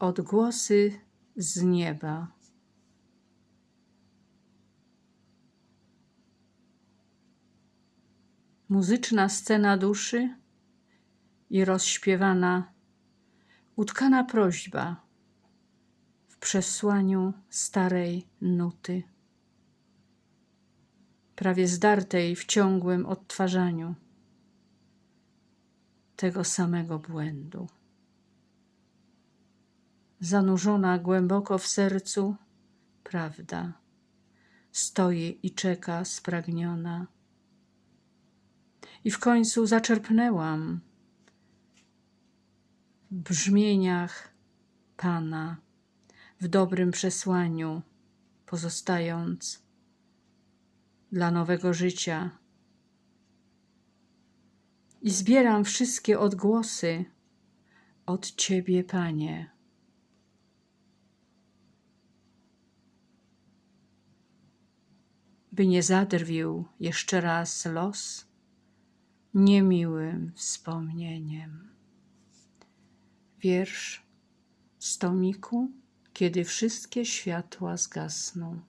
Odgłosy z nieba. Muzyczna scena duszy i rozśpiewana, utkana prośba w przesłaniu starej nuty, prawie zdartej w ciągłym odtwarzaniu tego samego błędu zanurzona głęboko w sercu, prawda, stoi i czeka spragniona. I w końcu zaczerpnęłam w brzmieniach Pana, w dobrym przesłaniu, pozostając dla nowego życia. I zbieram wszystkie odgłosy od Ciebie, Panie. By nie zadrwił jeszcze raz los niemiłym wspomnieniem. Wiersz z tomiku, kiedy wszystkie światła zgasną.